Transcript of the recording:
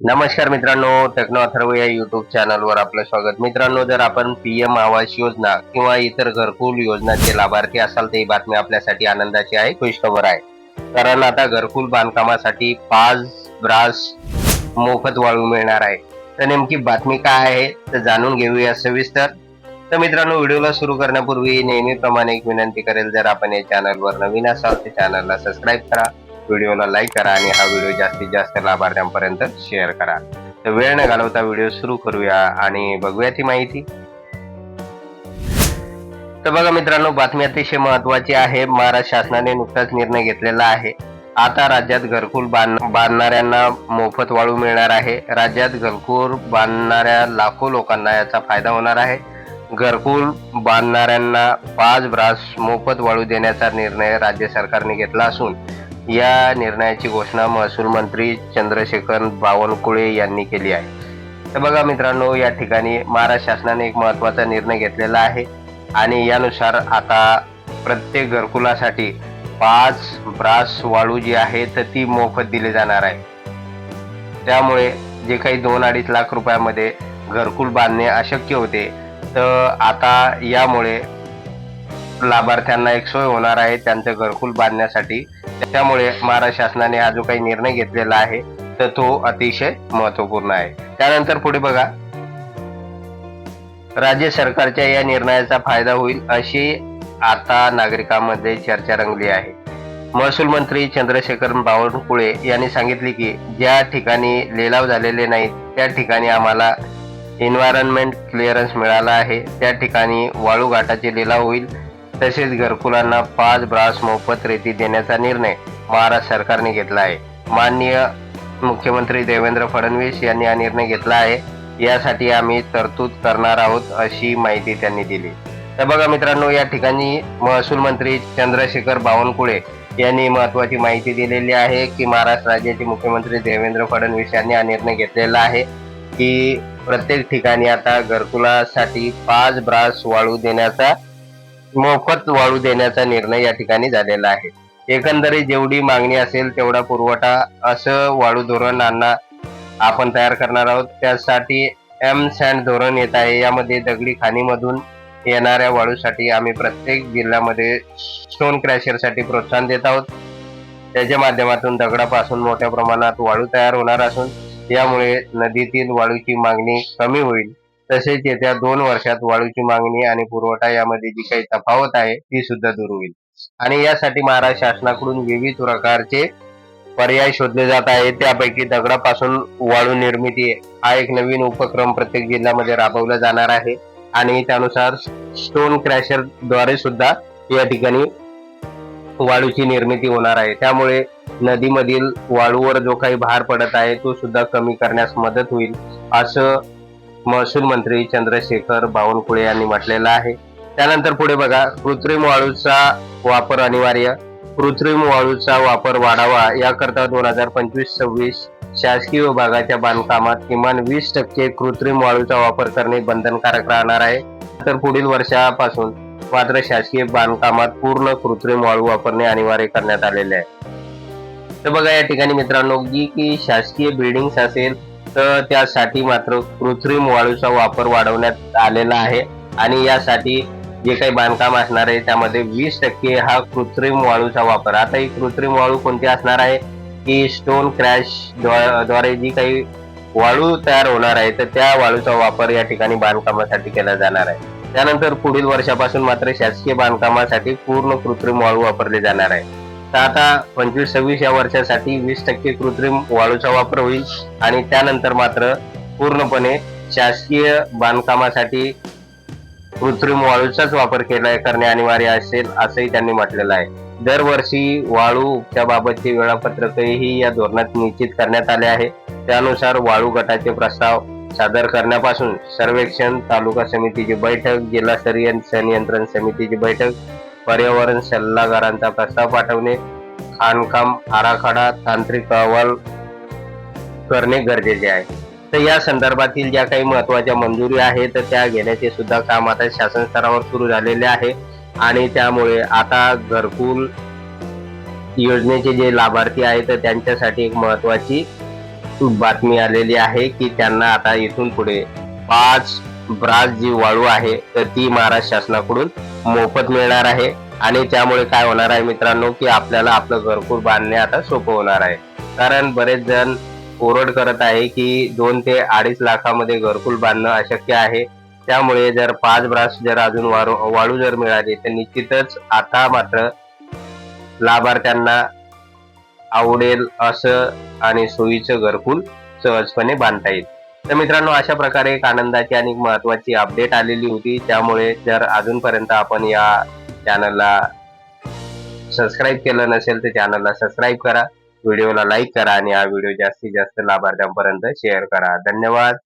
नमस्कार मित्रांनो टेक्नो अथर्व या युट्यूब चॅनलवर आपलं स्वागत. मित्रांनो जर आपण पीएम आवास योजना किंवा इतर घरकुल योजनाचे लाभार्थी असाल तर ही बातमी आपल्यासाठी आनंदाची आहे खुशखबर आहे. कारण आता घरकुल बांधकामासाठी पाच ब्रास मोफत वाळू मिळणार आहे. तर नेमकी बातमी काय आहे तर जाणून घेऊया सविस्तर. तर मित्रांनो व्हिडिओला सुरू करण्यापूर्वी नेहमीप्रमाणे एक विनंती करेल जर आपण या चॅनलवर नवीन असाल तर चॅनलला सबस्क्राईब करा. व्हिडिओला लाईक करा आणि हा व्हिडिओ जास्तीत जास्त लाभार्थ्यांपर्यंत शेअर करा. तर वेळ न घालवता व्हिडिओ सुरू करूया आणि बघूया ती माहिती. तर बघा मित्रांनो बातमी अतिशय महत्वाची आहे. महाराष्ट्र शासनाने नुकताच निर्णय घेतलेला आहे. आता राज्यात घरकुल बांध बांधणाऱ्यांना मोफत वाळू मिळणार आहे. राज्यात घरकुल बांधणाऱ्या लाखो लोकांना याचा फायदा होणार आहे. घरकुल बांधणाऱ्यांना पाच ब्रास मोफत वाळू देण्याचा निर्णय राज्य सरकारने घेतला असून या निर्णयाची घोषणा महसूल मंत्री चंद्रशेखर बावनकुळे यांनी केली आहे. तर बघा मित्रांनो या ठिकाणी महाराष्ट्र शासनाने एक महत्त्वाचा निर्णय घेतलेला आहे आणि यानुसार आता प्रत्येक घरकुलासाठी पाच ब्रास वाळू जी आहे तर ती मोफत दिली जाणार आहे. त्यामुळे जे काही दोन अडीच लाख रुपयामध्ये घरकुल बांधणे अशक्य होते तर आता यामुळे लाभार्थ्यांना एक सोय होणार आहे त्यांचं घरकुल बांधण्यासाठी. त्यामुळे महाराष्ट्र शासनाने हा जो काही निर्णय घेतलेला आहे तर तो अतिशय महत्त्वपूर्ण आहे. त्यानंतर पुढे बघा. राज्य सरकारच्या या निर्णयाचा फायदा होईल अशी आता नागरिकांमध्ये चर्चा रंगली आहे. महसूल मंत्री चंद्रशेखर बावनकुळे यांनी सांगितले की ज्या ठिकाणी लिलाव झालेले नाहीत त्या ठिकाणी आम्हाला एन्व्हायरमेंट क्लिअरन्स मिळाला आहे. त्या ठिकाणी वाळू घाटाचे लिलाव होईल. तसेच घरकुलांना पाच ब्रास मोफत रेती देण्याचा निर्णय महाराष्ट्र सरकारने घेतला आहे. माननीय मुख्यमंत्री देवेंद्र फडणवीस यांनी हा निर्णय घेतला आहे. यासाठी आम्ही तरतूद करणार आहोत अशी माहिती त्यांनी दिली. तर बघा मित्रांनो या ठिकाणी महसूल मंत्री चंद्रशेखर बावनकुळे यांनी महत्वाची माहिती दिलेली आहे की महाराष्ट्र राज्याचे मुख्यमंत्री देवेंद्र फडणवीस यांनी हा निर्णय घेतलेला आहे की प्रत्येक ठिकाणी आता घरकुलासाठी पाच ब्रास वाळू देण्याचा मोफत वाळू देण्याचा निर्णय या ठिकाणी झालेला आहे. एकंदरीत जेवढी मागणी असेल तेवढा पुरवठा असं वाळू धोरण आपण तयार करणार आहोत. त्यासाठी एम सँड धोरण येत आहे. यामध्ये दगडी खाणीमधून येणाऱ्या वाळूसाठी आम्ही प्रत्येक जिल्ह्यामध्ये स्टोन क्रॅशरसाठी प्रोत्साहन देत आहोत. त्याच्या माध्यमातून दगडापासून मोठ्या प्रमाणात वाळू तयार होणार असून यामुळे नदीतील वाळूची मागणी कमी होईल. तसेच येत्या दोन वर्षात वाळूची मागणी आणि पुरवठा यामध्ये जी काही तफावत आहे ती सुद्धा दूर होईल. आणि यासाठी महाराष्ट्र शासनाकडून विविध प्रकारचे पर्याय शोधले जात आहेत. त्यापैकी दगडापासून वाळू निर्मिती हा एक नवीन उपक्रम प्रत्येक जिल्ह्यामध्ये राबवला जाणार आहे. आणि त्यानुसार स्टोन क्रॅशरद्वारे सुद्धा या ठिकाणी वाळूची निर्मिती होणार आहे. त्यामुळे नदीमधील वाळूवर जो काही भार पडत आहे तो सुद्धा कमी करण्यास मदत होईल असं महसूल मंत्री चंद्रशेखर बावनकुळे यांनी म्हटलेलं आहे. त्यानंतर पुढे बघा कृत्रिम वाळूचा वापर अनिवार्य. कृत्रिम वाळूचा वापर वाढावा याकरता दोन हजार पंचवीस सव्वीस शासकीय विभागाच्या बांधकामात किमान वीस टक्के कृत्रिम वाळूचा वापर करणे बंधनकारक राहणार आहे. तर पुढील वर्षापासून मात्र शासकीय बांधकामात पूर्ण कृत्रिम वाळू वापरणे अनिवार्य करण्यात आलेले आहे. तर बघा या ठिकाणी मित्रांनो जी की शासकीय बिल्डिंग्स असेल तर त्यासाठी मात्र कृत्रिम वाळूचा वापर वाढवण्यात आलेला आहे. आणि यासाठी जे काही बांधकाम असणार आहे त्यामध्ये वीस टक्के हा कृत्रिम वाळूचा वापर. आता ही कृत्रिम वाळू कोणती असणार आहे? की स्टोन क्रॅशद्वारे जी काही वाळू तयार होणार आहे तर त्या वाळूचा वापर या ठिकाणी बांधकामासाठी केला जाणार आहे. त्यानंतर पुढील वर्षापासून मात्र शासकीय बांधकामासाठी पूर्ण कृत्रिम वाळू वापरले जाणार आहे. तर आता पंचवीस सव्वीस या वर्षासाठी वीस टक्के कृत्रिम वाळूचा वापर होईल आणि त्यानंतर मात्र पूर्णपणे शासकीय बांधकामासाठी कृत्रिम वाळूचाच वापर केला करणे अनिवार्य असेल असंही त्यांनी म्हटलेलं आहे. दरवर्षी वाळू उपच्याबाबतचे वेळापत्रकही या धोरणात निश्चित करण्यात आले आहे. त्यानुसार वाळू गटाचे प्रस्ताव सादर करण्यापासून सर्वेक्षण तालुका समितीची बैठक जिल्हास्तरीय संनियंत्रण समितीची बैठक पर्यावरण सल्लागारांचा प्रस्ताव पाठवणे खाणकाम आराखडा तांत्रिक अहवाल करणे गरजेचे आहे. तर या संदर्भातील ज्या काही महत्त्वाच्या मंजुरी आहेत तर त्या घेण्याचे सुद्धा काम आता शासन स्तरावर सुरू झालेले आहे. आणि त्यामुळे आता घरकुल योजनेचे जे लाभार्थी आहेत तर त्यांच्यासाठी एक महत्वाची बातमी आलेली आहे की त्यांना आता इथून पुढे पाच ब्रास जी वाळू आहे तर ती महाराष्ट्र शासनाकडून मोफत मिळणार आहे. आणि त्यामुळे काय होणार आहे मित्रांनो की आपल्याला आपलं घरकुल बांधणे आता सोपं होणार आहे. कारण बरेच जण ओरड करत आहे की दोन ते अडीच लाखामध्ये घरकुल बांधणं अशक्य आहे. त्यामुळे जर पाच ब्रास जर अजून वाळू वाळू जर मिळाली तर निश्चितच आता मात्र लाभार्थ्यांना आवडेल असं आणि सोयीचं घरकुल सहजपणे बांधता येईल. तर मित्रांनो अशा प्रकारे एक आनंदाची आणि महत्वाची अपडेट आलेली होती. त्यामुळे जर अजूनपर्यंत आपण या चॅनलला सबस्क्राईब केलं नसेल तर चॅनलला सबस्क्राईब करा. व्हिडिओला लाईक करा आणि हा व्हिडिओ जास्तीत जास्त लाभार्थ्यांपर्यंत शेअर करा. धन्यवाद.